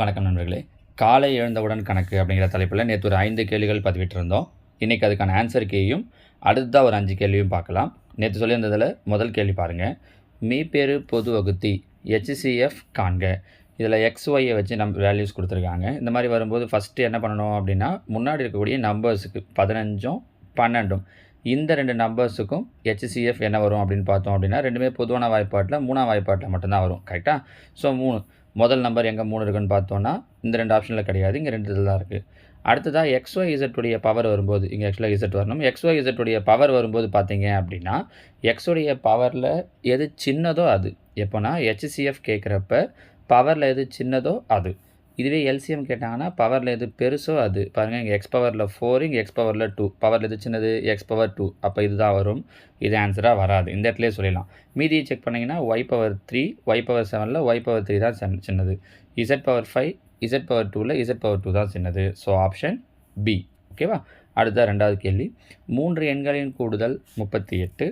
வணக்கம் நண்பர்களே. காலை எழுந்தவுடன் கணக்கு அப்படிங்கிற தலைப்பில் நேற்று ஒரு ஐந்து கேள்விகள் பதிவிட்டிருந்தோம். இன்றைக்கி அதுக்கான ஆன்சர் கேயும் அடுத்ததாக ஒரு அஞ்சு கேள்வியும் பார்க்கலாம். நேற்று சொல்லியிருந்ததில் முதல் கேள்வி பாருங்கள் மீப்பேறு பொது வகுத்தி ஹெச்சிசிஎஃப் காண்க. இதில் எக்ஸ் ஒய்யை வச்சு நம்ம வேல்யூஸ் கொடுத்துருக்காங்க. இந்த மாதிரி வரும்போது ஃபஸ்ட்டு என்ன பண்ணணும் அப்படின்னா முன்னாடி இருக்கக்கூடிய நம்பர்ஸுக்கு பதினஞ்சும் பன்னெண்டும். இந்த ரெண்டு நம்பர்ஸுக்கும் ஹெச்சிசிஎஃப் என்ன வரும் அப்படின்னு பார்த்தோம் அப்படின்னா ரெண்டுமே பொதுவான வாய்ப்பாட்டில் மூணாம் வாய்ப்பாட்டில் மட்டும்தான் வரும். கரெக்டாக ஸோ மூணு. முதல் நம்பர் எங்கே மூணு இருக்குன்னு பார்த்தோன்னா இந்த ரெண்டு ஆப்ஷனில் கிடையாது. இங்கே ரெண்டு இதில் தான் இருக்குது அடுத்ததாக எக்ஸ்ஒய் இசட்டுடைய பவர் வரும்போது இங்கே ஆக்சுவலாக இசட் வரணும். எக்ஸ்ஒய் இசட்டுடைய பவர் வரும்போது பார்த்தீங்க அப்படின்னா எக்ஸுடைய பவரில் எது சின்னதோ அது. எப்போனா ஹெச்சிசிஎஃப் கேட்குறப்ப பவரில் எது சின்னதோ அது. இதுவே எல்சிஎம் கேட்டாங்கன்னா பவரில் எது பெருசோ அது. பாருங்கள் இங்கே எக்ஸ் பவரில் ஃபோர் இங்கே எக்ஸ் பவரில் டூ பவரில் எது சின்னது? எக்ஸ் பவர் டூ அப்போ இதுதான் வரும். இது ஆன்சராக வராது. இந்த இடத்துலேயே சொல்லிடலாம். மீதியை செக் பண்ணிங்கன்னா y power three y power செவனில் ஒய் பவர் த்ரீ தான் சின்னது. Z power five z power டூவில் இசட் பவர் டூ தான் சின்னது. ஸோ ஆப்ஷன் பி ஓகேவா அடுத்த ரெண்டாவது கேள்வி. மூன்று எண்களின் கூடுதல் முப்பத்தி எட்டு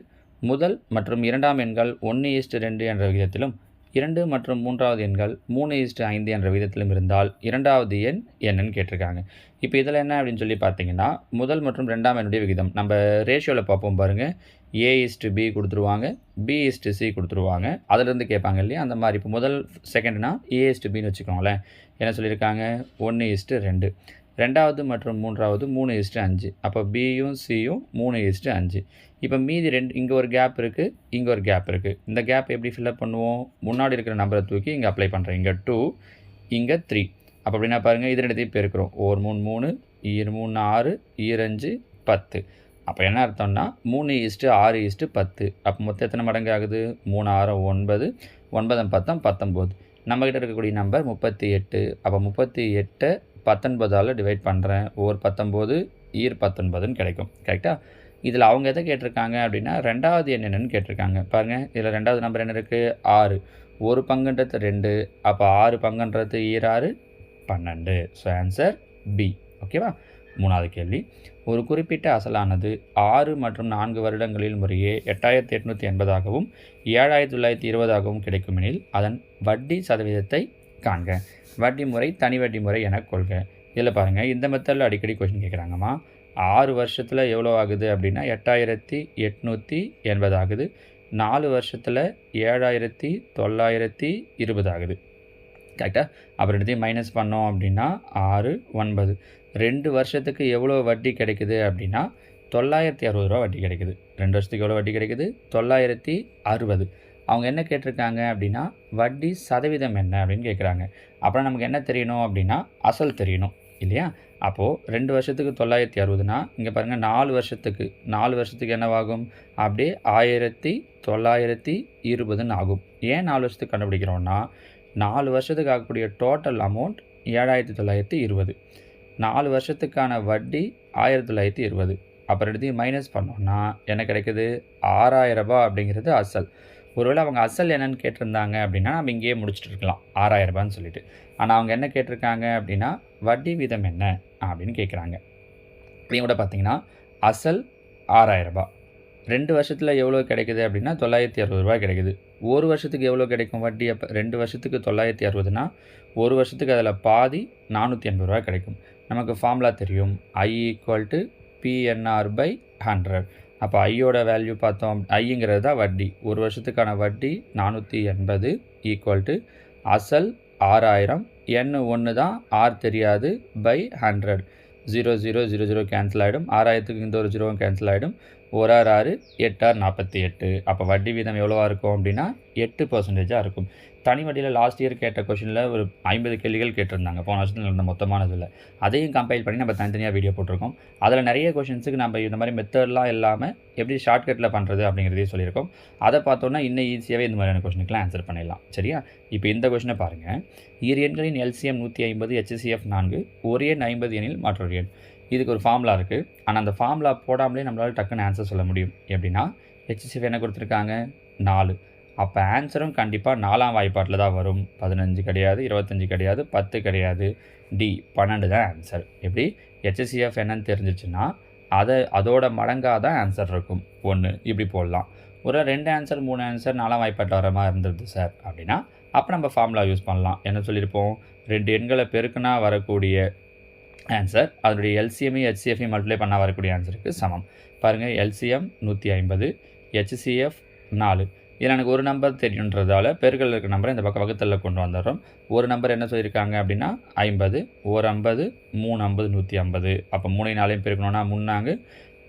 முதல் மற்றும் இரண்டாம் எண்கள் ஒன்று ஈஸ்ட் ரெண்டு என்ற விகிதத்திலும் இரண்டு மற்றும் மூன்றாவது எண்கள் மூணு இஸ்ட்டு ஐந்து என்ற விகிதத்திலும் இருந்தால் இரண்டாவது எண் என்னன்னு கேட்டிருக்காங்க. இப்போ இதில் என்ன அப்படின்னு சொல்லி பார்த்தீங்கன்னா முதல் மற்றும் ரெண்டாம் எண்ணுடைய விகிதம். நம்ம ரேஷியோவில் பார்ப்போம் பாருங்கள் ஏ இஸ்ட்டு பி கொடுத்துருவாங்க. பி இஸ்ட்டு சி கொடுத்துருவாங்க. அதிலிருந்து கேட்பாங்க இல்லையா? அந்த மாதிரி. இப்போ முதல் செகண்ட்னா ஏ இஸ்ட்டு பின்னு வச்சுக்கோங்களேன். என்ன சொல்லியிருக்காங்க? ஒன்று இஸ்ட்டு ரெண்டு. ரெண்டாவது மற்றும் மூன்றாவது மூணு இஸ்ட்டு அஞ்சு. அப்போ பியும் சியும் மூணு இஸ்ட்டு அஞ்சு. இப்போ மீதி ரெண்டு இங்கே ஒரு கேப் இருக்குது இங்கே ஒரு கேப் இருக்குது இந்த கேப் எப்படி ஃபில்அப் பண்ணுவோம்? முன்னாடி இருக்கிற நம்பரை தூக்கி இங்கே அப்ளை பண்ணுறேன் இங்கே டூ இங்கே த்ரீ அப்போ அப்படின்னா பாருங்கள் இது ரெண்டுத்தையும் பெருக்கிறோம். ஒரு மூணு மூணு ஈர் மூணு ஆறு ஈரஞ்சு பத்து. அப்போ என்ன அர்த்தம்னா மூணு ஈஸ்ட்டு ஆறு ஈஸ்ட்டு பத்து. அப்போ மொத்தம் எத்தனை மடங்கு ஆகுது? மூணு ஆறு ஒன்பது. ஒன்பதம் பத்தம் பத்தொம்போது. நம்மக்கிட்ட இருக்கக்கூடிய நம்பர் முப்பத்தி எட்டு. அப்போ முப்பத்தி எட்டை பத்தொன்பதால் டிவைட் பண்ணுறேன் ஓர் பத்தொம்போது ஈர் பத்தொன்பதுன்னு கிடைக்கும். கரெக்டாக இதில் அவங்க எதை கேட்டிருக்காங்க அப்படின்னா ரெண்டாவது எண் என்னென்னு கேட்டிருக்காங்க. பாருங்கள் இதில் ரெண்டாவது நம்பர் என்ன இருக்குது ஆறு. ஒரு பங்குன்றது ரெண்டு அப்போ ஆறு பங்குன்றது ஈராறு பன்னெண்டு. ஸோ ஆன்சர் பி ஓகேவா மூணாவது கேள்வி. ஒரு குறிப்பிட்ட அசலானது ஆறு மற்றும் நான்கு வருடங்களில் முறையே எட்டாயிரத்தி எட்நூற்றி எண்பதாகவும் ஏழாயிரத்தி தொள்ளாயிரத்தி இருபதாகவும் கிடைக்குமெனில் அதன் வட்டி சதவீதத்தை காண்க. வட்டி முறை தனி வட்டி முறை என கொள்க. இதில் பாருங்கள் இந்த மெத்தடில் அடிக்கடி கொஷின் கேட்குறாங்கம்மா. ஆறு வருஷத்தில் எவ்வளோ ஆகுது அப்படின்னா எட்டாயிரத்தி எட்நூற்றி எண்பது ஆகுது. நாலு வருஷத்தில் ஏழாயிரத்தி தொள்ளாயிரத்தி இருபது ஆகுது. கரெக்டாக அப்புறம் எடுத்து மைனஸ் பண்ணோம் அப்படின்னா ஆறு ஒன்பது. ரெண்டு வருஷத்துக்கு எவ்வளோ வட்டி கிடைக்குது அப்படின்னா தொள்ளாயிரத்தி அறுபது ரூபா வட்டி கிடைக்குது. ரெண்டு வருஷத்துக்கு எவ்வளோ வட்டி கிடைக்குது? தொள்ளாயிரத்தி அறுபது. அவங்க என்ன கேட்டிருக்காங்க அப்படின்னா வட்டி சதவீதம் என்ன அப்படின்னு கேட்குறாங்க. அப்புறம் நமக்கு என்ன தெரியணும் அப்படின்னா அசல் தெரியணும். இல்லையா? அப்போது ரெண்டு வருஷத்துக்கு தொள்ளாயிரத்தி அறுபதுனா இங்கே பாருங்கள் நாலு வருஷத்துக்கு. நாலு வருஷத்துக்கு என்னவாகும்? அப்படியே ஆயிரத்தி தொள்ளாயிரத்தி இருபதுன்னு ஆகும். ஏன் நாலு வருஷத்துக்கு கண்டுபிடிக்கிறோன்னா நாலு வருஷத்துக்கு ஆகக்கூடிய டோட்டல் அமௌண்ட் ஏழாயிரத்தி தொள்ளாயிரத்தி இருபது. நாலு வருஷத்துக்கான வட்டி ஆயிரத்தி தொள்ளாயிரத்தி இருபது. அப்புறம் எடுத்து மைனஸ் பண்ணோன்னா என்ன கிடைக்குது? ஆறாயிரம் ரூபாய் அப்படிங்கிறது அசல். ஒருவேளை அவங்க அசல் என்னன்னு கேட்டிருந்தாங்க அப்படின்னா நம்ம இங்கேயே முடிச்சுட்டு இருக்கலாம். ஆறாயிரம் ரூபான்னு சொல்லிட்டு. ஆனால் அவங்க என்ன கேட்டிருக்காங்க அப்படின்னா வட்டி வீதம் என்ன? அப்படின்னு கேட்குறாங்க. இதையும் கூட பார்த்தீங்கன்னா அசல் ஆறாயிரரூபா ரெண்டு வருஷத்தில் எவ்வளோ கிடைக்குது அப்படின்னா தொள்ளாயிரத்தி அறுபது ரூபாய் கிடைக்குது. ஒரு வருஷத்துக்கு எவ்வளோ கிடைக்கும் வட்டி? அப்போ ரெண்டு வருஷத்துக்கு தொள்ளாயிரத்தி அறுபதுனா ஒரு வருஷத்துக்கு அதில் பாதி நானூற்றி எண்பது ரூபாய் கிடைக்கும். நமக்கு ஃபார்முலா தெரியும். I equal to PNR by hundred அப்போ ஐயோட வேல்யூ பார்த்தோம். ஐங்கிறது தான் வட்டி. ஒரு வருஷத்துக்கான வட்டி நானூற்றி எண்பது ஈக்குவல் டு அசல் ஆறாயிரம். எண் ஒன்று தான் ஆர் தெரியாது by hundred zero zero zero zero cancel ஆகிடும் ஆறாயிரத்துக்கு இந்த ஒரு ஜீரோவும் கேன்சல் ஆகிடும் ஒரு ஆறு ஆறு எட்டாறு நாற்பத்தி எட்டு. அப்போ வட்டி வீதம் எவ்வளோவா இருக்கும் அப்படின்னா எட்டு பர்சன்டேஜாக இருக்கும். தனி வட்டியில் லாஸ்ட் இயர் கேட்ட கொஷினில் ஒரு ஐம்பது கேள்விகள் கேட்டிருந்தாங்க. போன வருஷத்தில் இருந்த மொத்தமானதில். அதையும் கம்பைல் பண்ணி நம்ம தனித்தனியாக வீடியோ போட்டிருக்கோம். அதில் நிறைய கொஷின்ஸுக்கு நம்ம இந்த மாதிரி மெத்தட்லாம் இல்லாமல் எப்படி ஷார்ட்கட்டில் பண்ணுறது அப்படிங்கிறதையும் சொல்லியிருக்கோம். அதை பார்த்தோன்னா இன்னும் ஈஸியாகவே இந்த மாதிரியான கொஷினுக்குலாம் ஆன்சர் பண்ணிடலாம். சரியா? இப்போ இந்த கொஷினை பாருங்கள் இரு எண்களின் எல்சிஎம் நூற்றி ஐம்பது ஹெச்சிசிஎஃப் நான்கு ஒரு எண் ஐம்பது எண்ணில் மற்றொரு எண். இதுக்கு ஒரு ஃபார்முலா இருக்குது ஆனால் அந்த ஃபார்முலா போடாமலே நம்மளால் டக்குன்னு ஆன்சர் சொல்ல முடியும். எப்படின்னா ஹெச்சிசிஎஃப் என்ன கொடுத்துருக்காங்க? நாலு. அப்போ ஆன்சரும் கண்டிப்பாக நாலாம் வாய்ப்பாட்டில் தான் வரும். பதினஞ்சு கிடையாது இருபத்தஞ்சி கிடையாது பத்து கிடையாது. டி பன்னெண்டு தான் ஆன்சர் எப்படி? ஹெச்சிசிஎஃப் என்னன்னு தெரிஞ்சிச்சுன்னா அதை அதோட மடங்காக தான் ஆன்சர் இருக்கும். ஒன்று இப்படி போடலாம். ஒரு ரெண்டு ஆன்சர் மூணு ஆன்சர் நாலாம் வாய்ப்பாட்டில் வர மாதிரி இருந்தது சார் அப்படின்னா அப்போ நம்ம ஃபார்முலா யூஸ் பண்ணலாம். என்ன சொல்லியிருப்போம்? ரெண்டு எண்களை பெருக்குனா வரக்கூடிய ஆன்சர் அதனுடைய எல்சிஎம்ஐ ஹெச்சிஎஃப்ஐ மல்டிப்ளை பண்ணால் வரக்கூடிய ஆன்சருக்கு சமம். பாருங்கள் எல்சிஎம் நூற்றி ஐம்பது ஹெச்சிஎஃப் நாலு. இதில் எனக்கு ஒரு நம்பர் தெரியுன்றதால பெருக்கல் இருக்க நம்பரை இந்த பக்கம் வகுத்தலில் கொண்டு வந்துடுறோம். ஒரு நம்பர் என்ன சொல்லியிருக்காங்க அப்படின்னா ஐம்பது ஒரு ஐம்பது மூணு ஐம்பது நூற்றி ஐம்பது. அப்போ மூணு நாளையும் பெருக்கணும்னா முன்னாங்க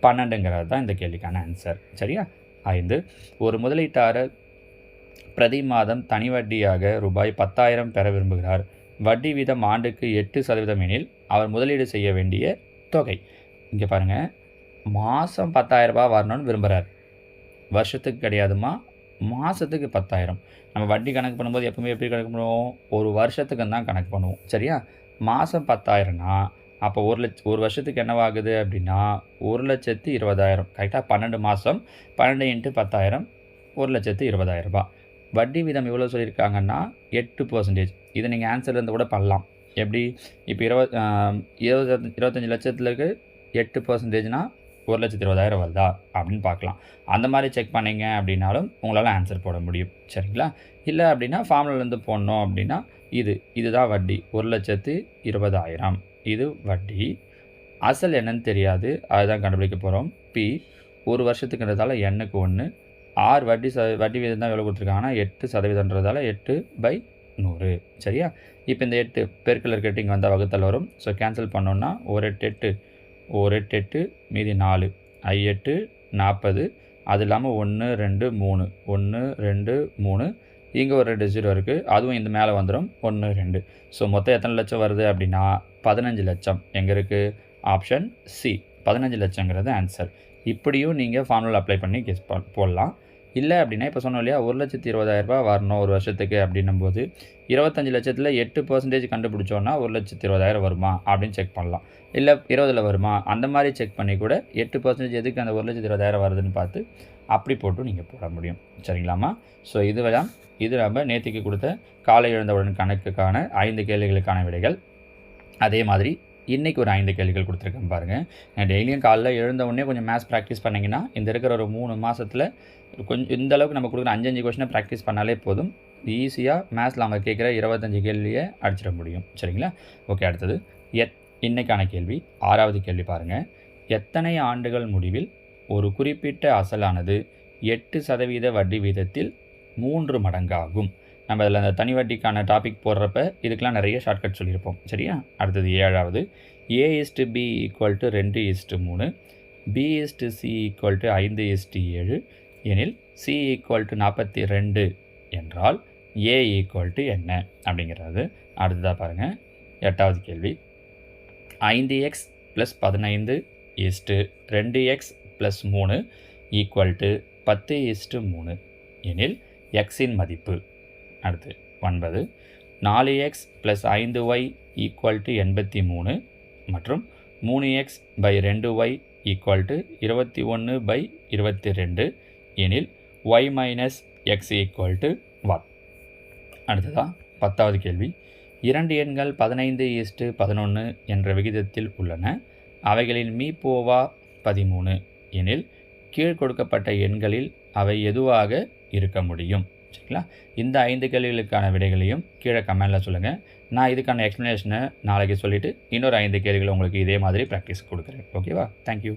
பன்னெண்டுங்கிறது தான் இந்த கேள்விக்கான ஆன்சர் சரியா? ஐந்து. ஒரு முதலீட்டாளர் பிரதி மாதம் தனி வட்டியாக ரூபாய் பத்தாயிரம் பெற விரும்புகிறார். வட்டி வீதம் ஆண்டுக்கு எட்டு சதவீதம் எனில் அவர் முதலீடு செய்ய வேண்டிய தொகை. இங்கே பாருங்கள் மாதம் பத்தாயிரரூபா வரணும்னு விரும்புகிறார் வருஷத்துக்கு கிடையாதுமா? மாதத்துக்கு பத்தாயிரம். நம்ம வட்டி கணக்கு பண்ணும்போது எப்பவுமே எப்படி கணக்கு பண்ணுவோம்? ஒரு வருஷத்துக்கு தான் கணக்கு பண்ணுவோம். சரியா? மாதம் பத்தாயிரம்னா அப்போ ஒரு லட்ச ஒரு வருஷத்துக்கு என்னவாகுது அப்படின்னா ஒரு லட்சத்து இருபதாயிரம். கரெக்டாக பன்னெண்டு மாதம் பன்னெண்டு இன்ட்டு பத்தாயிரம் ஒரு லட்சத்து இருபதாயிரம் வட்டி வீதம் எவ்வளோ சொல்லியிருக்காங்கன்னா எட்டு பர்சன்டேஜ் இதை நீங்கள் ஆன்சர் இருந்து கூட பண்ணலாம். எப்படி? இப்போ இருபது இருபது இருபத்தஞ்சி லட்சத்துக்கு எட்டு பர்சன்டேஜ்னால் ஒரு லட்சத்து இருபதாயிரம் வருதா? அப்படின்னு பார்க்கலாம். அந்த மாதிரி செக் பண்ணிங்க அப்படின்னாலும் உங்களால் ஆன்சர் போட முடியும். சரிங்களா? இல்லை அப்படின்னா ஃபார்முலேருந்து போடணும் அப்படின்னா இது இதுதான் வட்டி. ஒரு லட்சத்து இருபதாயிரம். இது வட்டி. அசல் என்னன்னு தெரியாது. அதுதான் கண்டுபிடிக்க போகிறோம் பி ஒரு வருஷத்துக்குன்றதால எண்ணுக்கு ஒன்று ஆறு வட்டி ச வட்டி வீதம் தான் எவ்வளோ கொடுத்துருக்காங்கன்னா எட்டு சதவீதன்றதால எட்டு பை நூறு. சரியா? இப்போ இந்த எட்டு பெருக்கில் இருக்க இங்கே வந்தால் வகுத்தல் வரும். ஸோ கேன்சல் பண்ணோன்னா ஒரு எட்டு எட்டு ஒரு எட்டு எட்டு மீதி நாலு. ஐ எட்டு நாற்பது அது இல்லாமல் ஒன்று ரெண்டு மூணு. ஒன்று ரெண்டு மூணு. இங்கே ஒரு ரெண்டு ஜீரோ இருக்குது அதுவும் இந்த மேலே வந்துடும் ஒன்று ரெண்டு. ஸோ மொத்தம் எத்தனை லட்சம் வருது அப்படின்னா பதினஞ்சு லட்சம். எங்கே இருக்குது ஆப்ஷன் சி பதினஞ்சு லட்சங்கிறது ஆன்சர் இப்படியும் நீங்கள் ஃபார்முலா அப்ளை பண்ணி கெஸ் போடலாம். இல்லை அப்படின்னா இப்போ சொன்னோம் இல்லையா ஒரு லட்சத்தி இருபதாயிரரூபா வரணும் ஒரு வருஷத்துக்கு அப்படின்னும் போது இருபத்தஞ்சி லட்சத்தில் எட்டு பர்சன்டேஜ் கண்டுபிடிச்சோன்னா ஒரு லட்சத்தி இருபதாயிரம் வருமா அப்படின்னு செக் பண்ணலாம். இல்லை இருபதில் வருமா? அந்த மாதிரி செக் பண்ணி கூட எட்டு பர்சன்டேஜ் எதுக்கு அந்த ஒரு லட்சத்தி இருபதாயிரம் வருதுன்னு பார்த்து அப்படி போட்டு நீங்கள் போட முடியும். சரிங்களாம்மா? ஸோ இதுவெல்லாம் இது நம்ம நேற்றுக்கு கொடுத்த காலை எழுந்தவுடன் கணக்குக்கான ஐந்து கேள்விகளுக்கான விடைகள். அதே மாதிரி இன்றைக்கி ஒரு ஐந்து கேள்விகள் கொடுத்துருக்கேன் பாருங்கள் டெய்லியும் காலைல எழுந்த உடனே கொஞ்சம் மேத்ஸ் ப்ராக்டிஸ் பண்ணிங்கன்னா இந்த இருக்கிற ஒரு மூணு மாதத்தில் கொஞ்சம் இந்த அளவுக்கு நம்ம கொடுக்குற அஞ்சஞ்சு கொஷினை ப்ராக்டிஸ் பண்ணாலே போதும். ஈஸியாக மேத்ஸில் அவங்க கேட்குற இருபத்தஞ்சி கேள்வியை அடிச்சிட முடியும். சரிங்களா? ஓகே அடுத்தது. எத் இன்றைக்கான கேள்வி. ஆறாவது கேள்வி பாருங்கள் எத்தனை ஆண்டுகள் முடிவில் ஒரு குறிப்பிட்ட அசலானது எட்டு சதவீத வட்டி வீதத்தில் மூன்று மடங்காகும்? நம்ம அதில் அந்த தனி வட்டிக்கான டாபிக் போடுறப்ப இதுக்கெலாம் நிறைய ஷார்ட்கட் சொல்லியிருப்போம். சரியா? அடுத்தது ஏழாவது. A is to B equal to ரெண்டு இஸ்டு மூணு. B is to C equal to ஐந்து இஸ்டு ஏழு. எனில் சி ஈக்குவல் டு நாற்பத்தி ரெண்டு என்றால் ஏ ஈக்குவல் டு என்ன அப்படிங்கிறது? அடுத்ததாக பாருங்கள் எட்டாவது கேள்வி. ஐந்து எக்ஸ் ப்ளஸ் பதினைந்து இஸ்டு ரெண்டு எக்ஸ் ப்ளஸ் மூணு ஈக்குவல் டு பத்து இஸ்டு மூணு. எனில் எக்ஸின் மதிப்பு அடுத்து ஒன்பது. நாலு எக்ஸ் ப்ளஸ் ஐந்து ஒய் ஈக்குவல் டு எண்பத்தி மூணு மற்றும் மூணு எக்ஸ் பை ரெண்டு ஒய் ஈக்குவல் டு இருபத்தி ஒன்று பை இருபத்தி ரெண்டு எனில் y minus x equal to one அடுத்ததாக பத்தாவது கேள்வி. இரண்டு எண்கள் பதினைந்து ஈஸ்ட்டு பதினொன்று என்ற விகிதத்தில் உள்ளன. அவைகளின் மீ போவா பதிமூணு எனில் கீழ் கொடுக்கப்பட்ட எண்களில் அவை எதுவாக இருக்க முடியும்? சரிங்களா? இந்த ஐந்து கேள்விகளுக்கான விடைகளையும் கீழே கமெண்டில் சொல்லுங்கள் நான் இதுக்கான எக்ஸ்ப்ளனேஷனை நாளைக்கு சொல்லிவிட்டு இன்னொரு ஐந்து கேள்விகளை உங்களுக்கு இதே மாதிரி ப்ராக்டிஸ் கொடுக்குறேன். ஓகேவா தேங்க்யூ